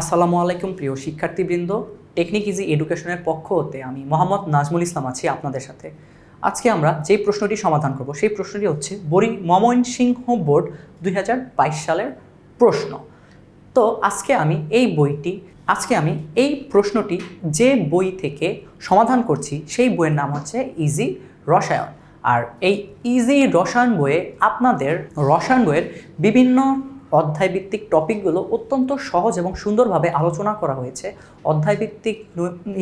আসসালামু আলাইকুম, প্রিয় শিক্ষার্থীবৃন্দ। টেকনিক ইজি এডুকেশনের পক্ষ হতে আমি মোহাম্মদ নাজমুল ইসলাম আছি আপনাদের সাথে। আজকে আমরা যে প্রশ্নটি সমাধান করব, সেই প্রশ্নটি হচ্ছে বরি ময়মনসিংহ বোর্ড দুই হাজার বাইশ সালের প্রশ্ন। তো আজকে আমি এই বইটি, আজকে আমি এই প্রশ্নটি যে বই থেকে সমাধান করছি, সেই বইয়ের নাম হচ্ছে ইজি রসায়ন আর এই ইজি রসায়ন বইয়ে আপনাদের, রসায়ন বইয়ের বিভিন্ন অধ্যায়ভিত্তিক টপিকগুলো অত্যন্ত সহজ এবং সুন্দরভাবে আলোচনা করা হয়েছে। অধ্যায়ভিত্তিক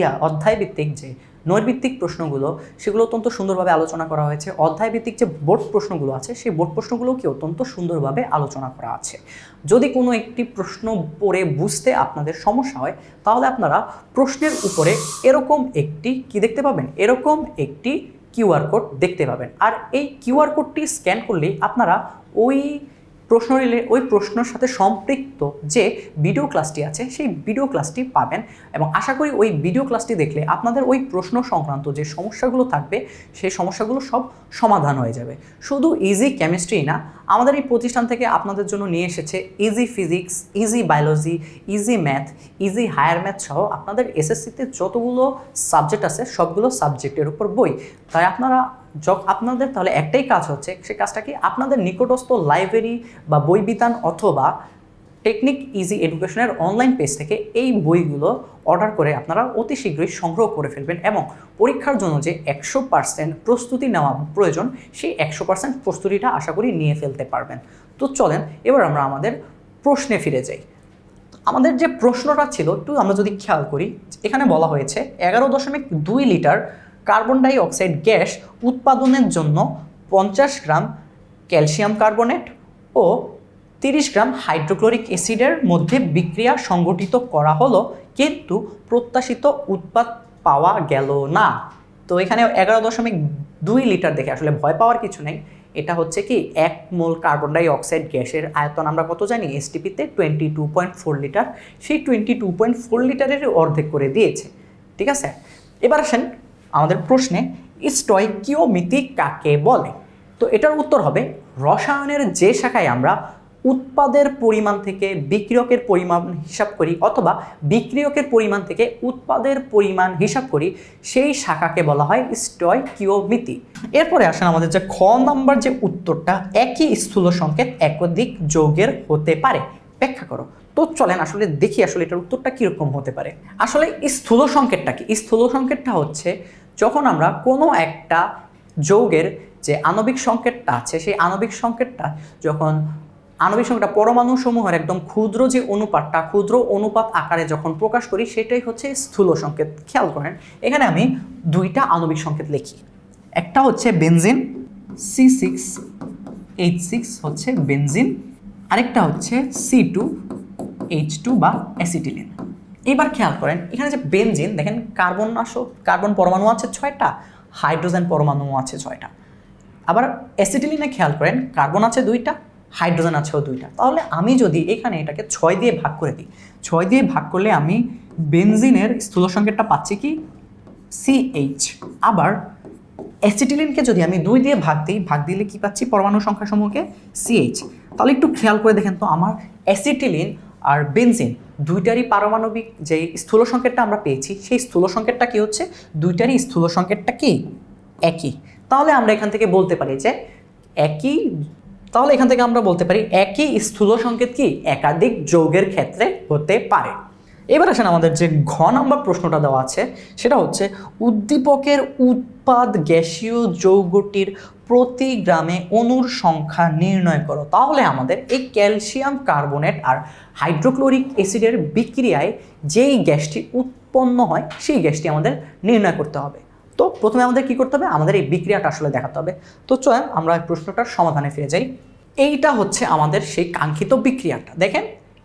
ইয়া, অধ্যায়ভিত্তিক যে নৈর্ভিত্তিক প্রশ্নগুলো, সেগুলো অত্যন্ত সুন্দরভাবে আলোচনা করা হয়েছে। অধ্যায়ভিত্তিক যে বোর্ড প্রশ্নগুলো আছে, সেই বোর্ড প্রশ্নগুলোকে অত্যন্ত সুন্দরভাবে আলোচনা করা আছে। যদি কোনো একটি প্রশ্ন পড়ে বুঝতে আপনাদের সমস্যা হয়, তাহলে আপনারা প্রশ্নের উপরে এরকম একটি কি দেখতে পাবেন? এরকম একটি কিউআর কোড দেখতে পাবেন। আর এই কিউআর কোডটি স্ক্যান করলেই আপনারা ওই প্রশ্ন রিলে ওই প্রশ্নের সাথে সম্পৃক্ত যে ভিডিও ক্লাসটি আছে, সেই ভিডিও ক্লাসটি পাবেন। এবং আশা করি ওই ভিডিও ক্লাসটি দেখলে আপনাদের ওই প্রশ্ন সংক্রান্ত যে সমস্যাগুলো থাকবে, সেই সমস্যাগুলো সব সমাধান হয়ে যাবে। শুধু ইজি কেমিস্ট্রি না, আমাদের এই প্রতিষ্ঠান থেকে আপনাদের জন্য নিয়ে এসেছে easy physics easy biology easy math easy higher math সহ আপনাদের এসএসসিতে যতগুলো সাবজেক্ট আছে, সবগুলো সাবজেক্টের উপর বই। তাই আপনারা যখন আপনাদের তাহলে একটাই কাজ হচ্ছে, সে কাজটা কি? আপনাদের নিকটস্থ লাইব্রেরি বা বই বিতান অথবা টেকনিক ইজি এডুকেশনের অনলাইন পেজ থেকে এই বইগুলো অর্ডার করে আপনারা অতি শীঘ্রই সংগ্রহ করে ফেলবেন এবং পরীক্ষার জন্য যে একশো পার্সেন্ট প্রস্তুতি নেওয়া প্রয়োজন, সেই একশো পার্সেন্ট প্রস্তুতিটা আশা করি নিয়ে ফেলতে পারবেন। তো চলেন, এবার আমরা আমাদের প্রশ্নে ফিরে যাই। আমাদের যে প্রশ্নটা ছিল, একটু আমরা যদি খেয়াল করি, এখানে বলা হয়েছে এগারো দশমিক দুই litre carbon dioxide gas উৎপাদনের জন্য পঞ্চাশ গ্রাম ক্যালসিয়াম কার্বনেট ও তিরিশ গ্রাম হাইড্রোক্লোরিক অ্যাসিডের মধ্যে বিক্রিয়া সংগঠিত করা হলো, কিন্তু প্রত্যাশিত উৎপাদ পাওয়া গেল না। তো এখানে এগারো দশমিক দুই লিটার দেখে আসলে ভয় পাওয়ার কিছু নেই। এটা হচ্ছে কি, এক মোল কার্বন ডাই অক্সাইড গ্যাসের আয়তন আমরা কত জানি? এসটিপিতে twenty two point four litre. সেই টোয়েন্টি টু পয়েন্ট ফোর লিটারের অর্ধেক করে দিয়েছে। ঠিক আছে? এবার আসেন আমাদের প্রশ্নে স্টয়কিওমিতি কাকে বলে? তো এটার উত্তর হবে, রসায়নের যে শাখায় আমরা উৎপাদের পরিমাণ থেকে বিক্রিয়কের পরিমাণ হিসাব করি অথবা বিক্রিয়কের পরিমাণ থেকে উৎপাদের পরিমাণ হিসাব করি, সেই শাখাকে বলা হয় স্টয়কিওমিতি। এরপরে আসেন আমাদের যে খ নাম্বার যে উত্তরটা, একই স্থূল সংকেত একাধিক যৌগের হতে পারে। ব্যাখ্যা করো। তো চলেন আসলে দেখি আসলে এটার উত্তরটা কীরকম হতে পারে। আসলে স্থূল সংকেতটা কি? স্থূল সংকেতটা হচ্ছে যখন আমরা কোনো একটা যৌগের যে আণবিক সংকেতটা আছে, সেই আণবিক সংকেতটা যখন, আণবিক সংকেতটা পরমাণু সমূহের একদম ক্ষুদ্র যে অনুপাতটা, ক্ষুদ্র অনুপাত আকারে যখন প্রকাশ করি, সেটাই হচ্ছে স্থূল সংকেত। খেয়াল করেন, এখানে আমি দুইটা আণবিক সংকেত লিখি। একটা হচ্ছে benzene, C six H six হচ্ছে বেনজিন। আরেকটা হচ্ছে সি টু এইচ টু বা অ্যাসিটিলিন। এবার খেয়াল করেন, এখানে যে বেনজিন দেখেন কার্বন আসো কার্বন পরমাণু আছে ছয়টা হাইড্রোজেন পরমাণু আছে ছয়টা। আবার অ্যাসিটিলিনে খেয়াল করেন কার্বন আছে দুইটা হাইড্রোজেন আছেও দুইটা। তাহলে আমি যদি এখানে এটাকে ছয় দিয়ে ভাগ করে দিই, ছয় দিয়ে ভাগ করলে আমি বেনজিনের স্থূল সংকেতটা পাচ্ছি কি? সিএইচ আবার অ্যাসিটিলিনকে যদি আমি দুই দিয়ে ভাগ দিই, ভাগ দিলে কি পাচ্ছি? পরমাণু সংখ্যা সমূহকে সিএইচ তাহলে একটু খেয়াল করে দেখেন তো, আমার অ্যাসিটিলিন আর বেনজিন দুইটারই পারমাণবিক যে স্থূল সংকেতটা আমরা পেয়েছি, সেই স্থূল সংকেতটা কী হচ্ছে? দুইটারই স্থূল সংকেতটা কি? একই। তাহলে আমরা এখান থেকে বলতে পারি যে একই, তাহলে এখান থেকে আমরা বলতে পারি একই স্থূল সংকেত কি? একাধিক যৌগের ক্ষেত্রে হতে পারে। এবার আসেন আমাদের যে ঘ নাম্বার প্রশ্নটা দেওয়া আছে, সেটা হচ্ছে, উদ্দীপকের উৎপাদ গ্যাসীয় যৌগটির প্রতি গ্রামে অণুর সংখ্যা নির্ণয় করো। তাহলে আমাদের এই ক্যালসিয়াম কার্বনেট আর হাইড্রোক্লোরিক অ্যাসিডের বিক্রিয়ায় যেই গ্যাসটি উৎপন্ন হয়, সেই গ্যাসটি আমাদের নির্ণয় করতে হবে। তো প্রথমে আমাদের কি করতে হবে? আমাদের এই বিক্রিয়াটা আসলে দেখাতে হবে। তো চলেন আমরা প্রশ্নটার সমাধানে ফিরে যাই। এইটা হচ্ছে আমাদের সেই কাঙ্ক্ষিত বিক্রিয়াটা। দেখেন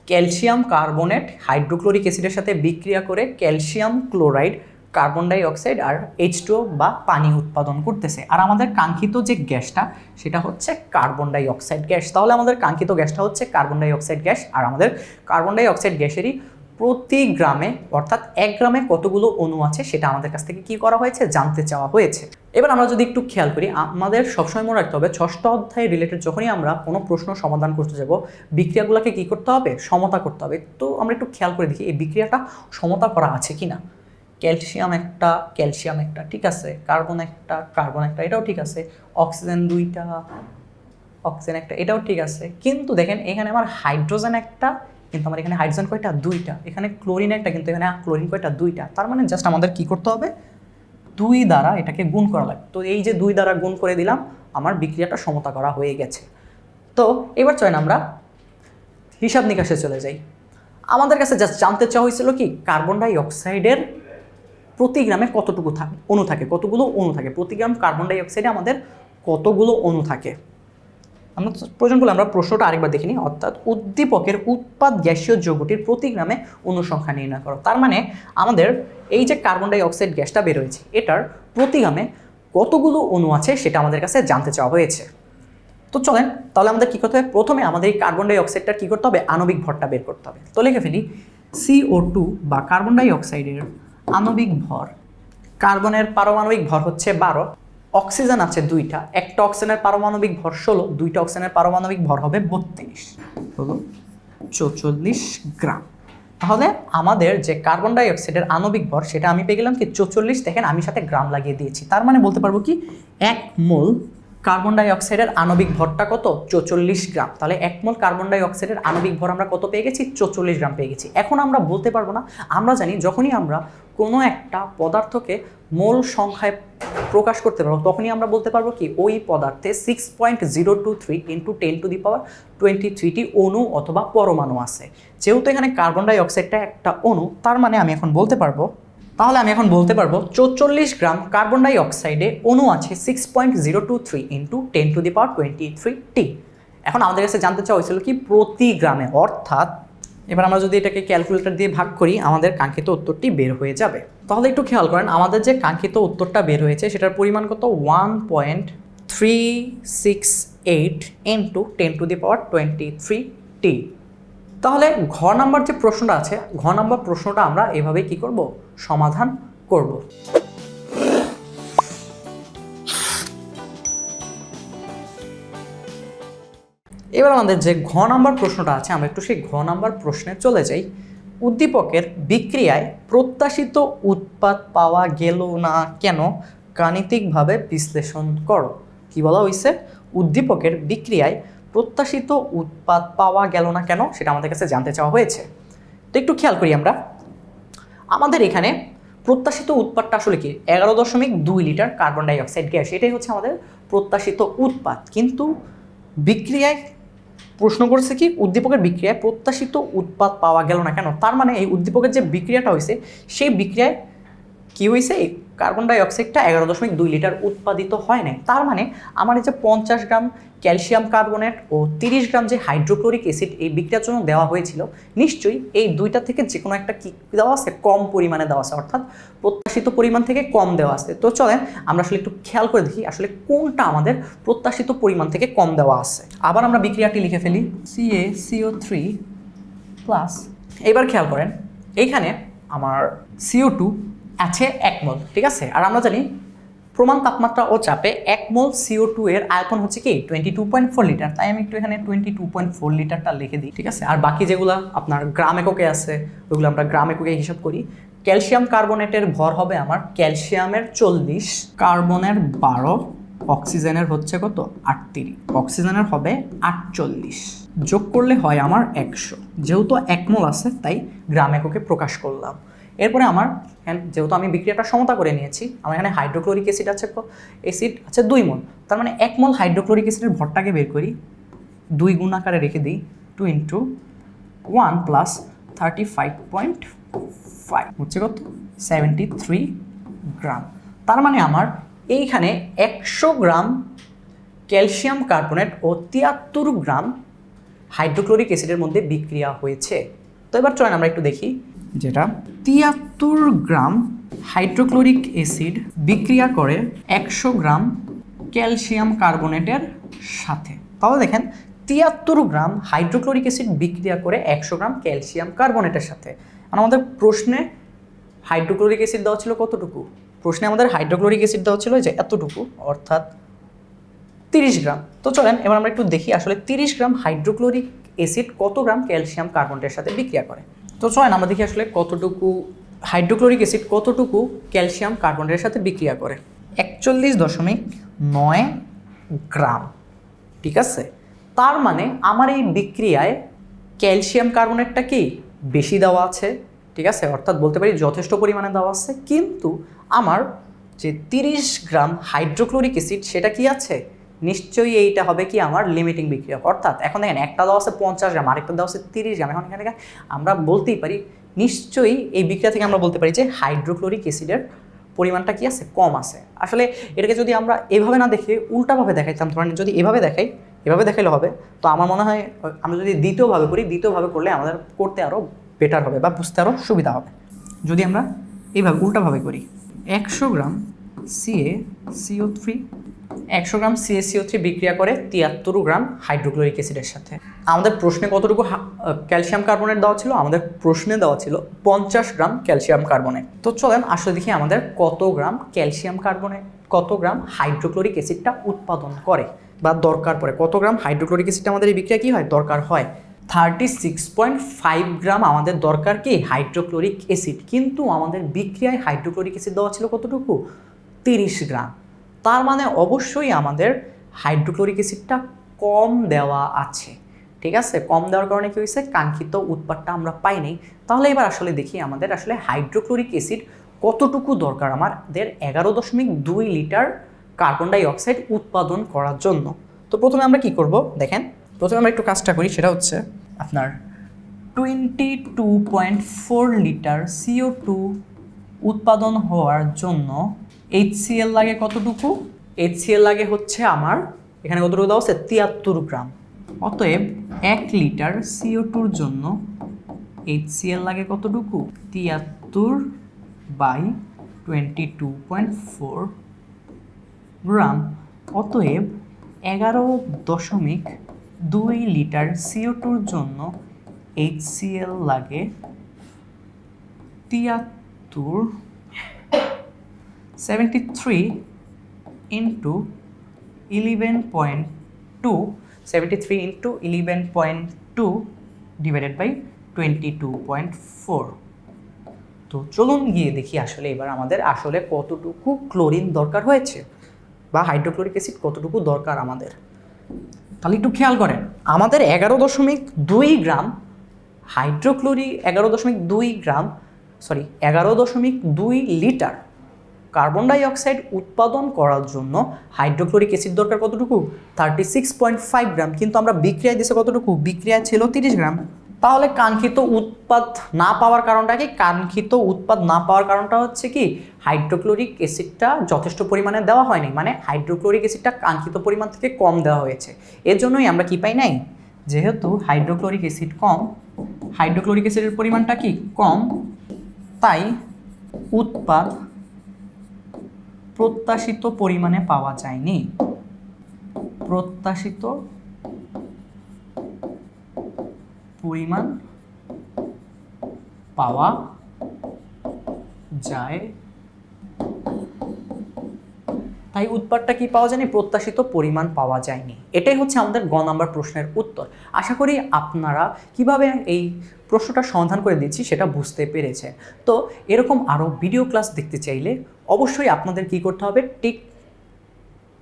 ক্যালসিয়াম কার্বনেট হাইড্রোক্লোরিক অ্যাসিডের সাথে বিক্রিয়া করে ক্যালসিয়াম ক্লোরাইড, কার্বন ডাইঅক্সাইড আর এইচ বা পানি উৎপাদন করতেছে। আর আমাদের কাঙ্ক্ষিত যে গ্যাসটা, সেটা হচ্ছে কার্বন ডাইঅক্সাইড গ্যাস। তাহলে আমাদের কাঙ্ক্ষিত গ্যাসটা হচ্ছে কার্বন ডাইঅক্সাইড গ্যাস। আর আমাদের কার্বন ডাইঅক্সাইড গ্যাসেরই প্রতি গ্রামে, অর্থাৎ এক গ্রামে কতগুলো অণু আছে সেটা আমাদের কাছ থেকে কি করা হয়েছে? জানতে চাওয়া হয়েছে। এবার আমরা যদি একটু খেয়াল করি, আমাদের সবসময় মনে রাখতে হবে, ষষ্ঠ অধ্যায় রিলেটেড যখনই আমরা কোনো প্রশ্ন সমাধান করতে যাব, বিক্রিয়াগুলোকে কি করতে হবে? সমতা করতে হবে। তো আমরা একটু খেয়াল করে দেখি, এই বিক্রিয়াটা সমতা করা আছে কি না ক্যালসিয়াম একটা ক্যালসিয়াম একটা, ঠিক আছে? কার্বন একটা কার্বন একটা, এটাও ঠিক আছে। অক্সিজেন দুইটা, অক্সিজেন একটা, এটাও ঠিক আছে। কিন্তু দেখেন, এখানে আমার হাইড্রোজেন একটা কিন্তু আমার এখানে হাইড্রোজেন কয়টা? দুইটা। এখানে ক্লোরিন একটা, কিন্তু এখানে ক্লোরিন কয়টা? দুইটা। তার মানে জাস্ট আমাদের কি করতে হবে? দুই দ্বারা এটাকে গুণ করা লাগবে। তো এই যে দুই দ্বারা গুণ করে দিলাম, আমার বিক্রিয়াটা সমতা করা হয়ে গেছে। তো এবার চয়েন আমরা হিসাব নিকাশে চলে যাই। আমাদের কাছে জাস্ট জানতে চাওয়া হয়েছিল কি কার্বন ডাই অক্সাইডের প্রতি গ্রামে কতটুকু থাকে? অণু থাকে। কতগুলো অণু থাকে? প্রতি গ্রাম কার্বন ডাই অক্সাইডে আমাদের কতগুলো অণু থাকে? আমরা প্রয়োজন করলে আমরা প্রশ্নটা আরেকবার দেখে নিই। অর্থাৎ উদ্দীপকের উৎপাদ গ্যাসীয় যৌগটির প্রতি গ্রামে অনুসংখ্যা নির্ণয় করো। তার মানে আমাদের এই যে কার্বন ডাই অক্সাইড গ্যাসটা বের হয়েছে, এটার প্রতি গ্রামে কতগুলো অণু আছে সেটা আমাদের কাছে জানতে চাওয়া হয়েছে। তো চলেন, তাহলে আমাদের কী করতে হবে? প্রথমে আমাদের এই কার্বন ডাই অক্সাইডটার কী করতে হবে? আণবিক ভরটা বের করতে হবে। তো লিখে ফেলি সিও টু বা কার্বন ডাই অক্সাইডের আণবিক ভর। কার্বনের পারমাণবিক ভর হচ্ছে বারো অক্সিজেন আছে দুইটা। একটা অক্সিজেনের পারমাণবিক ভর ষোলো দুইটা অক্সিজেনের পারমাণবিক ভর হবে বত্রিশ। হলো চৌচল্লিশ গ্রাম। তাহলে আমাদের যে কার্বন ডাই অক্সাইডের আণবিক ভর সেটা আমি পেয়ে গেলাম কি চৌচল্লিশ দেখেন আমি সাথে গ্রাম লাগিয়ে দিয়েছি। তার মানে বলতে পারব কি এক মোল কার্বন ডাই অক্সাইডের আণবিক ভরটা কত? চৌচল্লিশ গ্রাম। তাহলে এক মোল কার্বন ডাইঅক্সাইডের আণবিক ভর আমরা কত পেয়ে গেছি? চৌচল্লিশ গ্রাম পেয়ে গেছি। এখন আমরা বলতে পারব না আমরা জানি যখনই আমরা কোনো একটা পদার্থকে মোল সংখ্যায় প্রকাশ করতে পারব। তখনই আমরা বলতে পারব কি, ওই পদার্থে six point zero two three into ten to the power twenty thirty অণু অথবা পরমাণু আছে। যেহেতু এখানে কার্বন ডাই অক্সাইডটা একটা অণু, তার মানে আমি এখন বলতে পারব, তাহলে আমি এখন বলতে পারব চৌচল্লিশ গ্রাম কার্বন ডাই অক্সাইডে অণু আছে six point zero two three into ten to the power twenty three টি। এখন আমাদের কাছে জানতে চাওয়া হয়েছিল কি, প্রতি গ্রামে, অর্থাৎ এবার আমরা যদি এটাকে ক্যালকুলেটর দিয়ে ভাগ করি, আমাদের কাঙ্ক্ষিত উত্তরটি বের হয়ে যাবে। তাহলে একটু খেয়াল করেন, আমাদের যে কাঙ্ক্ষিত উত্তরটা বের হয়েছে, সেটার পরিমাণ কত? One point three six eight into ten to the power twenty three টি তাহলে ঘ নাম্বার যে প্রশ্নটা আছে, ঘ নাম্বার প্রশ্নটা আমরা এভাবেই কি করব? সমাধান করব। এবার আমাদের যে ঘ নাম্বার প্রশ্নটা আছে, আমরা একটু সেই ঘ নাম্বার প্রশ্নে চলে যাই। উদ্দীপকের বিক্রিয়ায় প্রত্যাশিত উৎপাদ পাওয়া গেল না কেন, গাণিতিকভাবে বিশ্লেষণ করো। কি বলা হয়েছে উদ্দীপকের বিক্রিয়ায় প্রত্যাশিত উৎপাদ পাওয়া গেল না কেন, সেটা আমাদের কাছে জানতে চাওয়া হয়েছে। তো একটু খেয়াল করি আমরা। আমাদের এখানে প্রত্যাশিত উৎপাদটা আসলে কি? এগারো দশমিক দুই litre carbon dioxide gas, এটাই হচ্ছে আমাদের প্রত্যাশিত উৎপাদ। কিন্তু বিক্রিয়ায় প্রশ্ন করছে কি, উদ্দীপকের বিক্রিয়ায় প্রত্যাশিত উৎপাদ পাওয়া গেল না কেন? তার মানে এই উদ্দীপকের যে বিক্রিয়াটা হয়েছে সেই বিক্রিয়ায় কী হয়েছে কার্বন ডাই অক্সাইডটা এগারো দশমিক দুই লিটার উৎপাদিত হয় নাই। তার মানে আমার এই যে পঞ্চাশ গ্রাম ক্যালসিয়াম কার্বনেট ও তিরিশ গ্রাম যে হাইড্রোক্লোরিক অ্যাসিড এই বিক্রিয়ার জন্য দেওয়া হয়েছিল, নিশ্চয়ই এই দুইটা থেকে যে কোনো একটা কি দেওয়া আছে, কম পরিমাণে দেওয়া আছে, অর্থাৎ প্রত্যাশিত পরিমাণ থেকে কম দেওয়া আছে। তো চলেন আমরা আসলে একটু খেয়াল করে দেখি আসলে কোনটা আমাদের প্রত্যাশিত পরিমাণ থেকে কম দেওয়া আছে। আবার আমরা বিক্রিয়াটি লিখে ফেলি সিএ সিও থ্রি প্লাস এবার খেয়াল করেন এইখানে আমার সিও টু আছে এক মোল, ঠিক আছে? আর আমরা জানি প্রমাণ তাপমাত্রা ও চাপে এক মোল সিও টু এর আয়তন হচ্ছে কি? Twenty two point four litre তাই আমি একটু এখানে টোয়েন্টি টু পয়েন্ট ফোর লিটারটা লিখে দিই, ঠিক আছে? আর বাকি যেগুলো আপনার গ্রাম এককে আছে, ওইগুলো আমরা গ্রাম এককে হিসাব করি। ক্যালসিয়াম কার্বনেটের ভর হবে আমার ক্যালসিয়ামের চল্লিশ, কার্বনের বারো, অক্সিজেনের হচ্ছে কত? আটত্রিশ। অক্সিজেনের হবে আটচল্লিশ। যোগ করলে হয় আমার একশো। যেহেতু এক মোল আছে, তাই গ্রাম এককে প্রকাশ করলাম। এরপরে আমার হ্যাঁ যেহেতু আমি বিক্রিয়াটা সমতা করে নিয়েছি, আমার এখানে হাইড্রোক্লোরিক অ্যাসিড আছে অ্যাসিড আছে দুই মোল, তার মানে এক মোল হাইড্রোক্লোরিক অ্যাসিডের ভরটাকে বের করি, দুই গুণ আকারে রেখে দিই two into one plus thirty five point five হচ্ছে কত? Seventy three gram. তার মানে আমার এইখানে একশো গ্রাম ক্যালসিয়াম কার্বনেট ও তিয়াত্তর গ্রাম হাইড্রোক্লোরিক অ্যাসিডের মধ্যে বিক্রিয়া হয়েছে। তো এবার চলেন আমরা একটু দেখি, যেটা তিয়াত্তর গ্রাম হাইড্রোক্লোরিক অ্যাসিড বিক্রিয়া করে একশো গ্রাম ক্যালসিয়াম কার্বোনেটের সাথে। তাহলে দেখেন, তিয়াত্তর গ্রাম হাইড্রোক্লোরিক অ্যাসিড বিক্রিয়া করে একশো গ্রাম ক্যালসিয়াম কার্বনেটের সাথে। আর আমাদের প্রশ্নে হাইড্রোক্লোরিক অ্যাসিড দেওয়া ছিল কতটুকু? প্রশ্নে আমাদের হাইড্রোক্লোরিক অ্যাসিড দেওয়া ছিল যে এতটুকু, অর্থাৎ তিরিশ গ্রাম। তো চলেন, এবার আমরা একটু দেখি আসলে তিরিশ গ্রাম হাইড্রোক্লোরিক অ্যাসিড কত গ্রাম ক্যালসিয়াম কার্বনেটের সাথে বিক্রিয়া করে। তো চলেন, আমরা দেখি আসলে কতটুকু হাইড্রোক্লোরিক অ্যাসিড কতটুকু ক্যালসিয়াম কার্বনেটের সাথে বিক্রিয়া করে। একচল্লিশ দশমিক নয় গ্রাম, ঠিক আছে? তার মানে আমার এই বিক্রিয়ায় ক্যালসিয়াম কার্বনেটটা কি বেশি দেওয়া আছে, ঠিক আছে? অর্থাৎ বলতে পারি যথেষ্ট পরিমাণে দেওয়া আছে, কিন্তু আমার যে তিরিশ গ্রাম হাইড্রোক্লোরিক অ্যাসিড সেটা কি আছে? নিশ্চয়ই এইটা হবে কি আমার লিমিটিং বিক্রিয়া। অর্থাৎ এখন দেখেন, একটা দেওয়া আছে পঞ্চাশ গ্রাম, আরেকটা দেওয়া আছে তিরিশ গ্রাম, এখন এখানে আমরা বলতেই পারি, নিশ্চয়ই এই বিক্রিয়া থেকে আমরা বলতে পারি যে হাইড্রোক্লোরিক অ্যাসিডের পরিমাণটা কি আছে? কম আছে। আসলে এটাকে যদি আমরা এভাবে না দেখে উল্টাভাবে দেখাইতাম ধরেন যদি এভাবে দেখাই, এভাবে দেখাইলে হবে, তো আমার মনে হয়, আমরা যদি দ্বিতীয়ভাবে করি, দ্বিতীয়ভাবে করলে আমাদের করতে আরও বেটার হবে বা বুঝতে আরও সুবিধা হবে। যদি আমরা এইভাবে উল্টাভাবে করি, একশো গ্রাম সিএ সিও থ্রি একশো গ্রাম সিএসিও থ্রি বিক্রিয়া করে তিয়াত্তর গ্রাম হাইড্রোক্লোরিক অ্যাসিডের সাথে। আমাদের প্রশ্নে কতটুকু ক্যালসিয়াম কার্বনেট দেওয়া ছিল? আমাদের প্রশ্নে দেওয়া ছিল পঞ্চাশ গ্রাম ক্যালসিয়াম কার্বনেট। তো চলেন আসলে দেখি আমাদের কত গ্রাম ক্যালসিয়াম কার্বনেট, কত গ্রাম হাইড্রোক্লোরিক অ্যাসিডটা উৎপাদন করে বা দরকার পড়ে। কত গ্রাম হাইড্রোক্লোরিক অ্যাসিডটা আমাদের এই বিক্রিয়া কী হয়? দরকার হয়। Thirty six point five gram আমাদের দরকার কি? Hydrochloric acid. কিন্তু আমাদের বিক্রিয়ায় হাইড্রোক্লোরিক অ্যাসিড দেওয়া ছিল কতটুকু? তিরিশ গ্রাম। তার মানে অবশ্যই আমাদের হাইড্রোক্লোরিক অ্যাসিডটা কম দেওয়া আছে। ঠিক আছে? কম দেওয়ার কারণে কী হয়েছে? কাঙ্ক্ষিত উৎপাদটা আমরা পাইনি। তাহলে এবার আসলে দেখি আমাদের আসলে হাইড্রোক্লোরিক অ্যাসিড কতটুকু দরকার আমাদের এগারো দশমিক দুই লিটার কার্বন ডাই অক্সাইড উৎপাদন করার জন্য। তো প্রথমে আমরা কি করব? দেখেন, প্রথমে আমরা একটু কাজটা করি, সেটা হচ্ছে আপনার twenty two point four litre CO two উৎপাদন হওয়ার জন্য এইচসিএল লাগে কতটুকু? এইচসিএল লাগে হচ্ছে আমার, এখানে কতটুকু দেওয়া আছে তিয়াত্তর গ্রাম। অতএব এক লিটার সিও টুর জন্য এইচসিএল লাগে কতটুকু? তিয়াত্তর by twenty two point four gram. অতএব এগারো দশমিক দুই লিটার সিও টুর জন্য এইচসিএল লাগে তিয়াত্তর seventy three into eleven point two seventy three into eleven point two divided by twenty two point four তো চলুন গিয়ে দেখি আসলে এবার আমাদের আসলে কতটুকু ক্লোরিন দরকার হয়েছে বা হাইড্রোক্লোরিক অ্যাসিড কতটুকু দরকার আমাদের। তাহলে একটু খেয়াল করেন, আমাদের এগারো দশমিক দুই গ্রাম হাইড্রোক্লোরি এগারো দশমিক দুই গ্রাম সরি এগারো দশমিক দুই লিটার কার্বন ডাই অক্সাইড উৎপাদন করার জন্য হাইড্রোক্লোরিক অ্যাসিড দরকার কতটুকু? Thirty six point five gram. কিন্তু আমরা বিক্রিয়ায় দিছে কতটুকু? বিক্রিয়ায় ছিল তিরিশ গ্রাম। তাহলে কাঙ্ক্ষিত উৎপাদ না পাওয়ার কারণটা কি? কাঙ্ক্ষিত উৎপাদ না পাওয়ার কারণটা হচ্ছে কি? হাইড্রোক্লোরিক অ্যাসিডটা যথেষ্ট পরিমাণে দেওয়া হয়নি। মানে হাইড্রোক্লোরিক অ্যাসিডটা কাঙ্ক্ষিত পরিমাণ থেকে কম দেওয়া হয়েছে। এর জন্যই আমরা কি পাই নাই? যেহেতু হাইড্রোক্লোরিক অ্যাসিড কম, হাইড্রোক্লোরিক অ্যাসিডের পরিমাণটা কি? কম। তাই উৎপাদ প্রত্যাশিত পরিমাণে পাওয়া যায়নি। প্রত্যাশিত পরিমাণ পাওয়া যায় তাই উৎপাদটা কি পাওয়া যায়নি? প্রত্যাশিত পরিমাণ পাওয়া যায়নি। এটাই হচ্ছে আমাদের গ নাম্বার প্রশ্নের উত্তর। আশা করি আপনারা কীভাবে এই প্রশ্নটা সমাধান করে দিচ্ছি সেটা বুঝতে পেরেছে। তো এরকম আরও ভিডিও ক্লাস দেখতে চাইলে অবশ্যই আপনাদের কি করতে হবে? ঠিক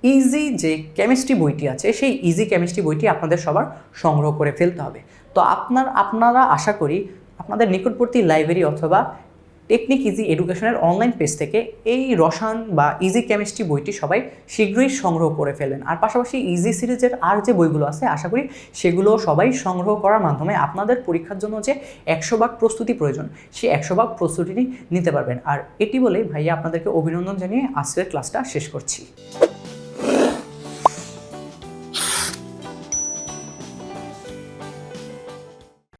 ইজি যে কেমিস্ট্রি বইটি আছে, সেই ইজি কেমিস্ট্রি বইটি আপনাদের সবার সংগ্রহ করে ফেলতে হবে। তো আপনার, আপনারা আশা করি আপনাদের নিকটবর্তী লাইব্রেরি অথবা টেকনিক ইজি এডুকেশনের অনলাইন পেজ থেকে এই রসায়ন বা ইজি কেমিস্ট্রি বইটি সবাই শীঘ্রই সংগ্রহ করে ফেলবেন। আর পাশাপাশি ইজি সিরিজের আর যে বইগুলো আছে, আশা করি সেগুলো সবাই সংগ্রহ করার মাধ্যমে আপনাদের পরীক্ষার জন্য যে একশো ভাগ প্রস্তুতি প্রয়োজন সেই একশো ভাগ প্রস্তুতি নিতে পারবেন। আর এটি বলেই ভাইয়া আপনাদেরকে অভিনন্দন জানিয়ে আজকের ক্লাসটা শেষ করছি।